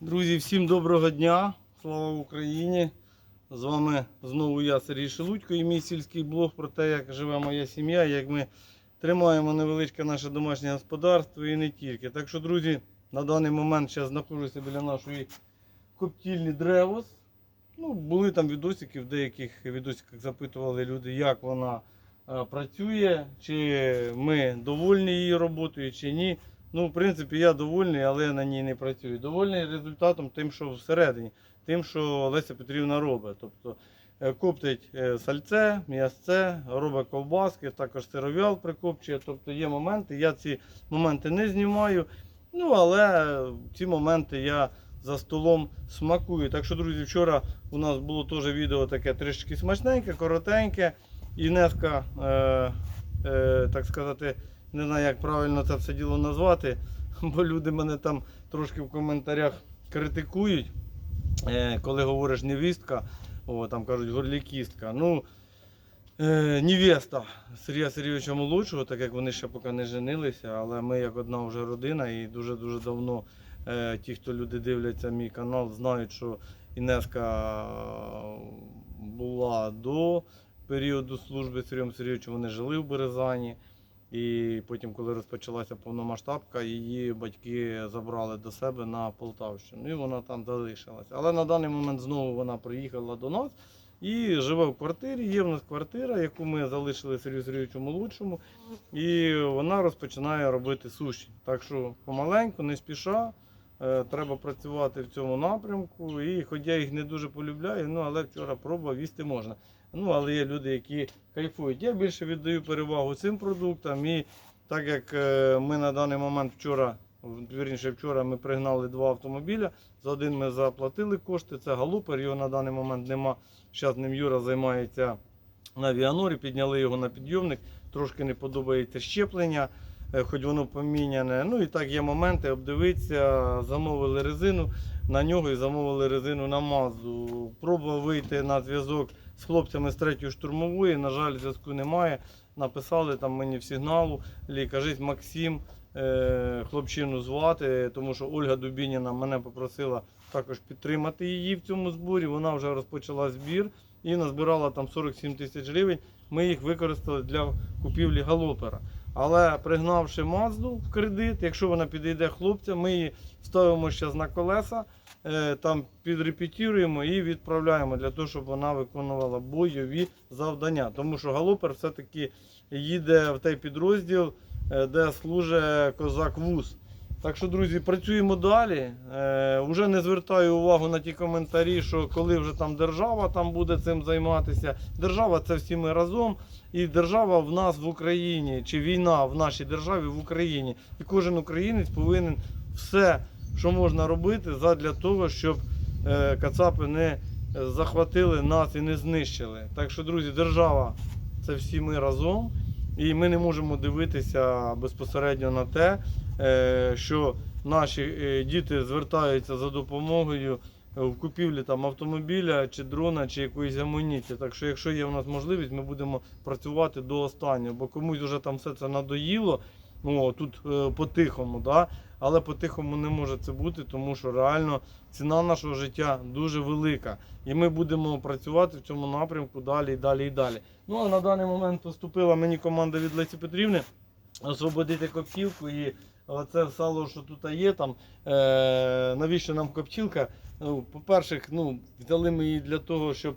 Друзі, всім доброго дня! Слава Україні! З вами знову я, Сергій Шелудько, і мій сільський блог про те, як живе моя сім'я, як ми тримаємо невеличке наше домашнє господарство і не тільки. Так що, друзі, на даний момент зараз знаходжуся біля нашої коптільні Древос. Ну, були там відосики, в деяких відосиках запитували люди, як вона е, працює, чи ми довольні її роботою, чи ні. Ну, в принципі, я довольний, але на ній не працюю. Довольний результатом тим, що всередині, тим, що Леся Петрівна робить. Тобто е, коптить е, сальце, м'ясце, робить ковбаски, також сиров'ял прикопчує. Тобто є моменти. Я ці моменти не знімаю. Ну, але ці моменти я за столом смакую. Так що, друзі, вчора у нас було теж відео таке трішки смачненьке, коротеньке. Інеска, е, е, так сказати, не знаю, як правильно це все діло назвати, бо люди мене там трошки в коментарях критикують, е, коли говориш невістка, о, там кажуть горлікістка. Ну, е, невеста Сергія Сергійовича молодшого, так як вони ще поки не женилися, але ми як одна вже родина і дуже-дуже давно е, ті, хто люди дивляться мій канал, знають, що Інеска була до періоду служби з Сергієм Сергійовичем, вони жили в Березані. І потім, коли розпочалася повномасштабка, її батьки забрали до себе на Полтавщину. І вона там залишилася. Але на даний момент знову вона приїхала до нас і живе в квартирі. Є в нас квартира, яку ми залишили Сергію Сергійовичу молодшому. І вона розпочинає робити суші. Так що помаленьку, не спіша. е, Треба працювати в цьому напрямку. І хоч я їх не дуже полюбляю, ну але вчора пробував, їсти можна. Ну, але є люди, які кайфують. Я більше віддаю перевагу цим продуктам. І так як е, ми на даний момент вчора, вірніше вчора ми пригнали два автомобіля. За один ми заплатили кошти. Це галупер, його на даний момент нема. Зараз ним Юра займається на Віанорі, підняли його на підйомник. Трошки не подобається щеплення, е, хоч воно поміняне. Ну і так є моменти, обдивитися, замовили резину на нього і замовили резину на Мазду. Пробував вийти на зв'язок з хлопцями з третьої штурмової. На жаль, зв'язку немає. Написали там мені в сигналу. Лі, кажіть Максим, е, хлопчину звати, тому що Ольга Дубініна мене попросила також підтримати її в цьому зборі. Вона вже розпочала збір і назбирала там 47 тисяч гривень. Ми їх використали для купівлі галопера. Але пригнавши Мазду в кредит, якщо вона підійде хлопцям, ми її ставимо зараз на колеса, там підрепетіруємо і відправляємо для того, щоб вона виконувала бойові завдання. Тому що галопер все-таки їде в той підрозділ, е, де служить козак вуз. Так що, друзі, працюємо далі. Е, уже не звертаю увагу на ті коментарі, що коли вже там держава там буде цим займатися. Держава це всі ми разом. І держава в нас в Україні, чи війна в нашій державі в Україні. І кожен українець повинен все, що можна робити, задля того, щоб е, кацапи не захватили нас і не знищили. Так що, друзі, держава це всі ми разом. І ми не можемо дивитися безпосередньо на те, е, що наші е, діти звертаються за допомогою в купівлі там автомобіля чи дрона, чи якоїсь амуніції. Так що, якщо є в нас можливість, ми будемо працювати до останнього, бо комусь вже там все це надоїло. Ну, тут е, по-тихому, да? Але по-тихому не може це бути, тому що реально ціна нашого життя дуже велика. І ми будемо працювати в цьому напрямку далі і далі і далі. Ну а на даний момент поступила мені команда від Лесі Петрівни освободити коптівку і оце сало, що тут є, там, е, навіщо нам коптілка? Ну, по-перше, ну, взяли ми її для того, щоб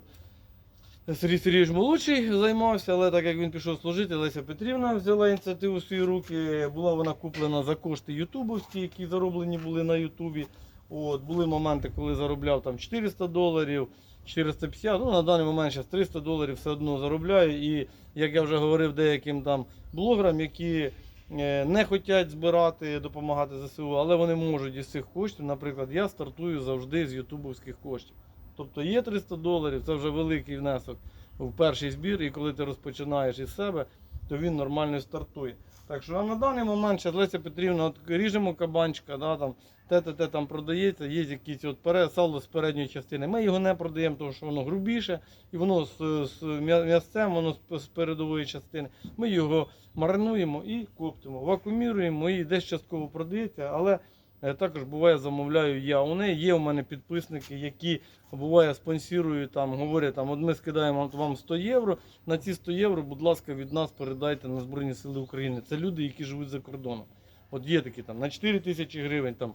Сергій Сергійович молодший займався, але так як він пішов служити, Леся Петрівна взяла ініціативу в свої руки. Була вона куплена за кошти ютубовські, які зароблені були на Ютубі. От, були моменти, коли заробляв там 400 доларів, 450, ну на даний момент зараз 300 доларів все одно заробляю. І як я вже говорив деяким там блогерам, які е, не хочуть збирати, допомагати ЗСУ, але вони можуть із цих коштів. Наприклад, я стартую завжди з ютубовських коштів. Тобто є 300 доларів, це вже великий внесок в перший збір, і коли ти розпочинаєш із себе, то він нормально стартує. Так що а на даний момент ще Леся Петрівна, от ріжемо кабанчика, да, там, те, те, те там продається, є якісь от перед, сало з передньої частини. Ми його не продаємо, тому що воно грубіше, і воно з, з м'ясцем, воно з, з передової частини. Ми його маринуємо і коптимо, вакууміруємо і десь частково продається, але Також буває, замовляю я. У неї є у мене підписники, які буває спонсорують там, говорять, там, от ми скидаємо вам 100 євро. На ці 100 євро, будь ласка, від нас передайте на Збройні Сили України. Це люди, які живуть за кордоном. От є такі там на 4 тисячі гривень там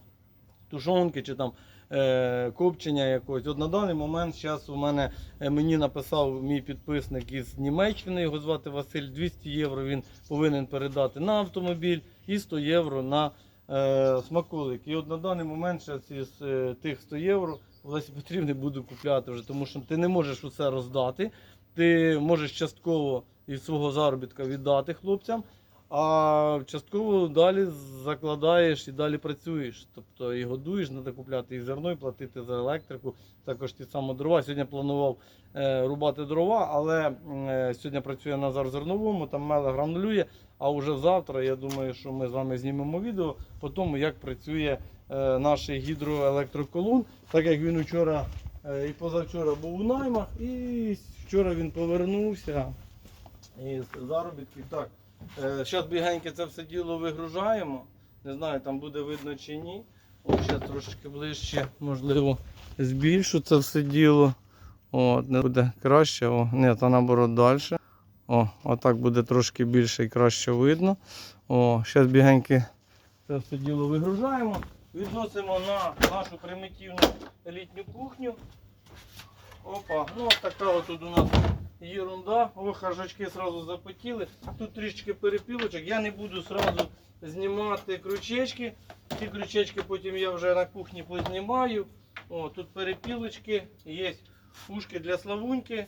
тушонки чи там е, копчення якогось. От на даний момент зараз у мене е, мені написав мій підписник із Німеччини, його звати Василь. 200 євро він повинен передати на автомобіль і 100 євро на е, смаколик. І от на даний момент зараз з е, тих 100 євро Олесі Петрівни буду купляти вже, тому що ти не можеш усе роздати. Ти можеш частково із свого заробітка віддати хлопцям, а частково далі закладаєш і далі працюєш. Тобто і годуєш, треба купляти і зерно, і платити за електрику, також ті самі дрова. Сьогодні планував е, рубати дрова, але е, сьогодні працює Назар зерновому, там меле гранулює. А вже завтра я думаю, що ми з вами знімемо відео по тому, як працює е, наш гідроелектроколон, так як він вчора е, і позавчора був у наймах, і вчора він повернувся із заробітків. Зараз бігеньки це все діло вигружаємо. Не знаю, там буде видно чи ні. О, ще трошки ближче, можливо, збільшу це все діло. От, не буде краще, о, ні, то наоборот далі. О, отак буде трошки більше і краще видно. О, зараз бігеньки це все діло вигружаємо. Відносимо на нашу примітивну літню кухню. Опа, ну така от у нас ерунда. О, хажачки одразу запотіли. Тут трішечки перепілочок. Я не буду одразу знімати крючечки. Ці крючечки потім я вже на кухні познімаю. О, тут перепілочки, є ушки для славуньки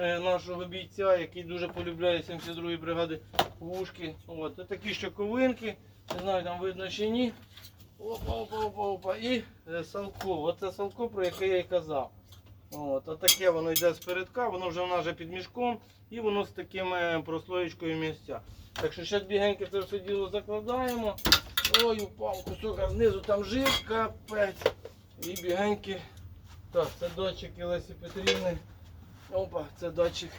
е, нашого бійця, який дуже полюбляє 72-ї бригади ушки. От, такі щоковинки. Не знаю, там видно чи ні. Опа, опа, опа, опа. І е, салко. Оце салко, про яке я і казав. От, а таке воно йде з передка, воно вже в нас вже під мішком і воно з таким е, прослоєчкою місця. Так що зараз бігенько це все діло закладаємо. Ой, упав кусок, а знизу там жир, капець. І бігеньки. Так, це датчик Лесі Петрівни. Опа, це датчик.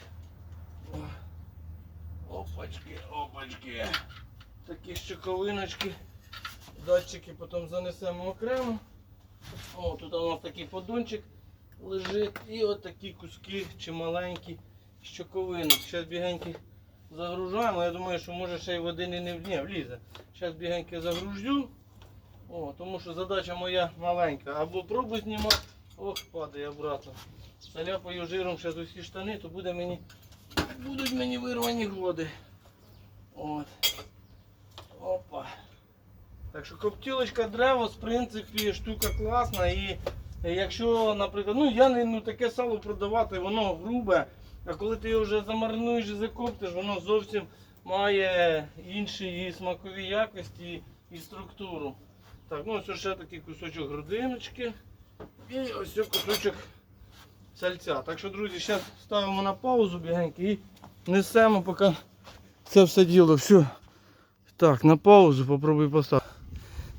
Опачки, опачки. Такі щоковиночки. Датчики потім занесемо окремо. О, тут у нас такий подончик лежить. І от такі куски чималенькі щоковинок. Зараз бігенькі загружаємо. Я думаю, що може ще й в один і не в- влізе. Зараз бігеньки загружу. О, тому що задача моя маленька. Або пробу знімати. Ох, падає обратно. Заляпаю жиром зараз усі штани, то буде мені. Будуть мені вирвані годи. От. Опа. Так що коптілочка дерево, в принципі, штука класна. І якщо, наприклад, ну я не ну, таке сало продавати, воно грубе. А коли ти його вже замаринуєш і закоптиш, воно зовсім має інші смакові якості і структуру. Так, ну ось ще такий кусочок грудиночки. І ось кусочок сальця. Так що, друзі, зараз ставимо на паузу бігеньки і несемо, поки це все діло. Все. Так, на паузу попробуй поставити.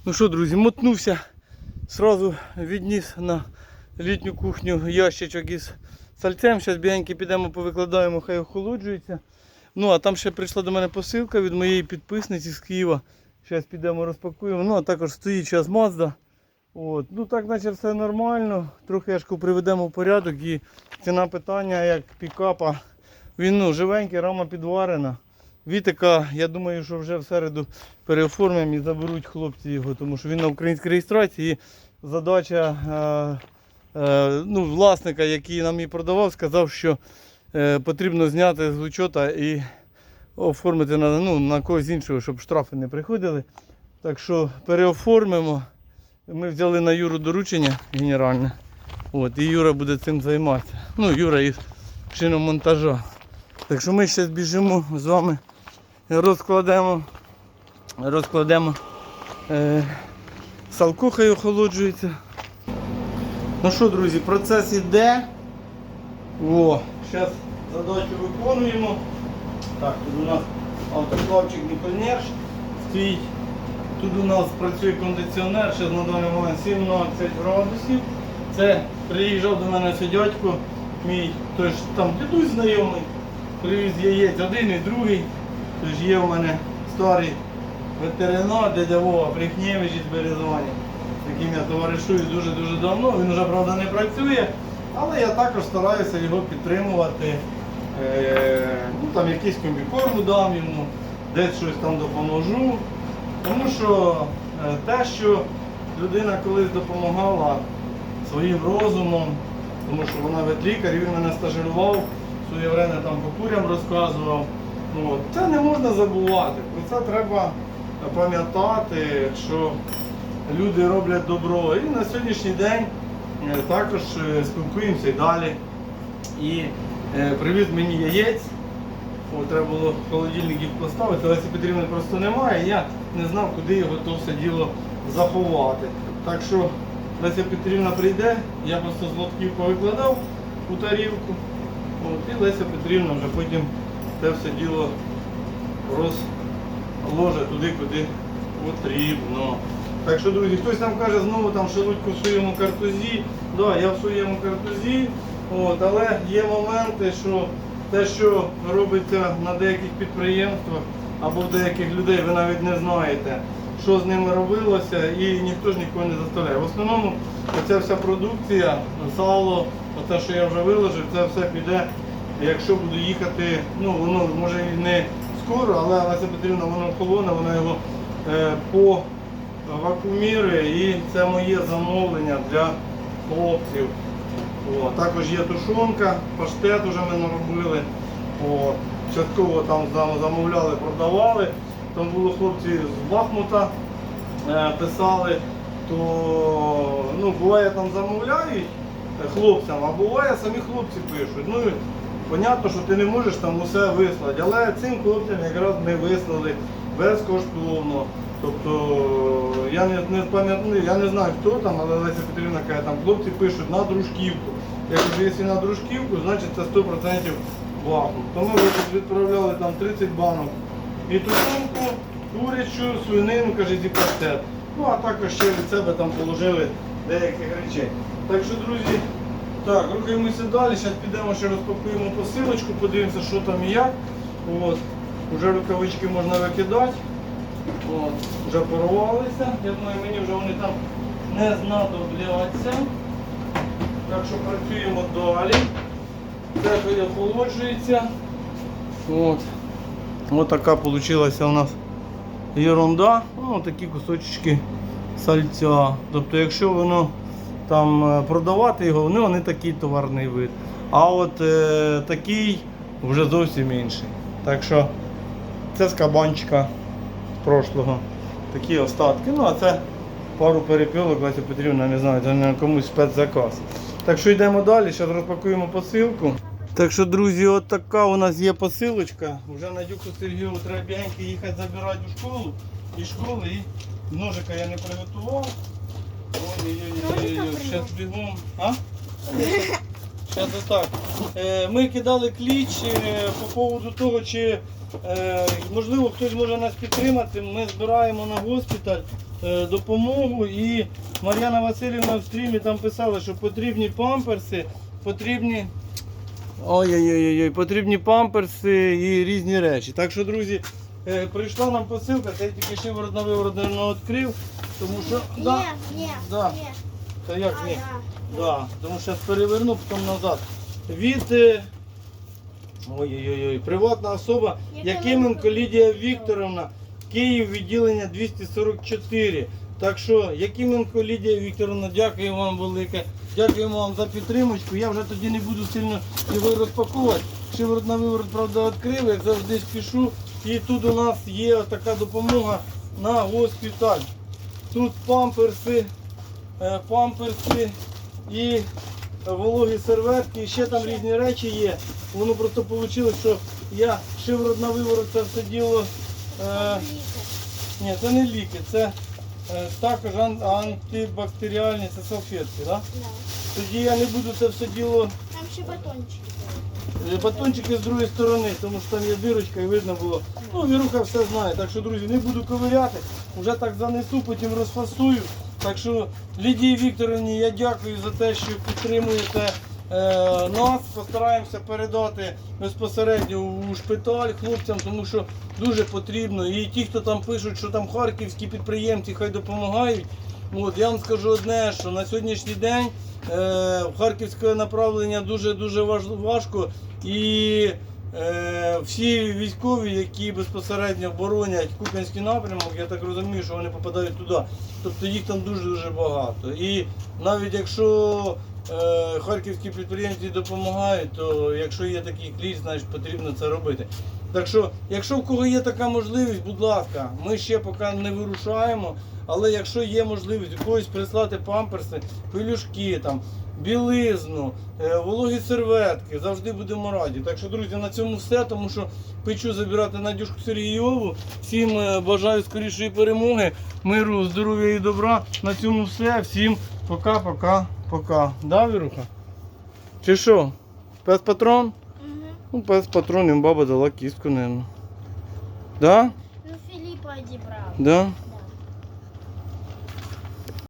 Ну що, друзі, мотнувся. Сразу відніс на літню кухню ящичок із сальцем. Зараз бігеньки підемо повикладаємо, хай охолоджується. Ну, а там ще прийшла до мене посилка від моєї підписниці з Києва. Зараз підемо розпакуємо. Ну, а також стоїть зараз Mazda. От. Ну так, наче все нормально. Трохи яшку приведемо в порядок і ціна питання як пікапа. Він ну, живенький, рама підварена. Вітика, я думаю, що вже в середу переоформимо і заберуть хлопці його, тому що він на українській реєстрації. Задача е, е, ну, власника, який нам її продавав, сказав, що е, потрібно зняти з учота і оформити на, ну, на когось іншого, щоб штрафи не приходили. Так що переоформимо. Ми взяли на Юру доручення генеральне. От, і Юра буде цим займатися. Ну, Юра із шиномонтажа. Так що ми зараз біжимо з вами, розкладемо, розкладемо е, салко хай охолоджується. Ну що, друзі, процес іде. О, зараз задачу виконуємо. Так, тут у нас автоклавчик Нікольнерш стоїть. Тут у нас працює кондиціонер, ще на даний момент 17 градусів. Це приїжджав до мене ось дядько, мій тож там дідусь знайомий, привіз яєць один і другий. Тож є в мене старий ветеринар дядя Вова Прихнєвич із Березані, з яким я товаришую дуже-дуже давно. Він вже, правда, не працює, але я також стараюся його підтримувати. Е, ну, там якийсь комбікорму дам йому, десь щось там допоможу. Тому що е, те, що людина колись допомагала своїм розумом, тому що вона ветлікар, він мене стажирував, своє время там по курям розказував. От, це не можна забувати. Про це треба пам'ятати, що люди роблять добро. І на сьогоднішній день е, також е, спілкуємося і далі. І е, привіз мені яєць. Треба було холодильник їх поставити, Лесі Петрівни просто немає. Я не знав, куди його то все діло заховати. Так що Леся Петрівна прийде, я просто з лотків повикладав у тарілку. От, і Леся Петрівна вже потім те все діло розложить туди, куди потрібно. Так що, друзі, хтось там каже, знову там шелудьку в своєму картузі. Да, я в своєму картузі, от, але є моменти, що те, що робиться на деяких підприємствах або в деяких людей, ви навіть не знаєте, що з ними робилося, і ніхто ж нікого не заставляє. В основному оця вся продукція, сало, те, що я вже виложив, це все піде, якщо буду їхати, ну воно може і не скоро, але Леся Петрівна воно холоне, вона його е, по вакуумірує і це моє замовлення для хлопців. О, також є тушонка, паштет вже ми наробили. О, частково там замовляли, продавали. Там було хлопці з Бахмута е, писали, то ну, буває там замовляють е, хлопцям, а буває самі хлопці пишуть. Ну, понятно, що ти не можеш там усе вислати, але цим хлопцям якраз ми вислали безкоштовно. Тобто я не, не пам'ятаю, я не знаю хто там, але Леся Петрівна каже, там хлопці пишуть на дружківку. Я кажу, якщо на дружківку, значить це 100% Бахмут. То ми відправляли там 30 банок і тушонку, курячу, свинину, каже, зі паштет. Ну а також ще від себе там положили деяких речей. Так що, друзі, так, рухаємося далі. Зараз підемо ще розпакуємо посилочку, подивимося, що там і як. От. Уже рукавички можна викидати. От. Вже порвалися. Я думаю, мені вже вони там не знадобляться. Так що працюємо далі. Це охолоджується. От. Ось така вийшла у нас ерунда. Ну, такі кусочки сальця. Тобто, якщо воно там е, продавати його, ну, вони такий товарний вид. А от е, такий вже зовсім інший. Так що це з кабанчика прошлого. Такі остатки. Ну, а це пару перепілок, Леся Петрівна, не знаю, це на комусь спецзаказ. Так що йдемо далі, зараз розпакуємо посилку. Так що, друзі, от така у нас є посилочка. Вже Надюку Сергію треба їхати забирати у школу. І школи, і ножика я не приготував. Ой-ой-ой, зараз бігом. А? Зараз отак. Е, Ми кидали кліч е, по поводу того, чи е, можливо хтось може нас підтримати. Ми збираємо на госпіталь допомогу і Мар'яна Васильівна в стрімі там писала, що потрібні памперси, потрібні. Ой-ой-ой, потрібні памперси і різні речі. Так що, друзі, е, прийшла нам посилка, це я тільки шиворот на виворот не відкрив, тому що. Да, нет, Да. нет. та як ні? Ага. Да, тому що переверну, потім назад. Від е, ой-ой-ой, приватна особа Якименко Лідія Вікторовна, Київ, відділення 244. Так що, Якименко Лідія Вікторовна, дякую вам велике. Дякуємо вам за підтримочку. Я вже тоді не буду сильно його розпаковувати. Шиворот на виворот, правда, відкрив, як завжди спішу. І тут у нас є така допомога на госпіталь. Тут памперси, е, памперси і вологі серветки, і ще там різні речі є. Воно просто вийшло, що я шиворот на виворот це все діло. Е, ні, це не ліки, це е, також антибактеріальні, це салфетки. Да? Да. Тоді я не буду це все діло Там ще батончики. Е, Батончики з другої сторони, тому що там є дирочка і видно було. Ну, Віруха все знає. Так що, друзі, не буду ковиряти. Вже так занесу, потім розфасую. Так що Лідії Вікторовні я дякую за те, що підтримуєте е, нас постараємося передати безпосередньо у шпиталь хлопцям, тому що дуже потрібно. І ті, хто там пишуть, що там харківські підприємці хай допомагають. От, я вам скажу одне, що на сьогоднішній день е, харківське направлення дуже дуже важко. І е, всі військові, які безпосередньо боронять Куп'янський напрямок, я так розумію, що вони попадають туди. Тобто їх там дуже дуже багато. І навіть якщо е, харківські підприємці допомагають, то якщо є такий кліч, значить потрібно це робити. Так що, якщо в кого є така можливість, будь ласка, ми ще поки не вирушаємо. Але якщо є можливість когось прислати памперси, пелюшки, там, білизну, е, вологі серветки, завжди будемо раді. Так що, друзі, на цьому все, тому що печу забирати Надюшку Сергійову. Всім е, бажаю скорішої перемоги, миру, здоров'я і добра. На цьому все. Всім пока, пока, пока. Да, Віруха? Чи що? Пес патрон? Ну, без патронів баба дала кістку, наверное. Да? Ну, Філіпа одібрав. Да?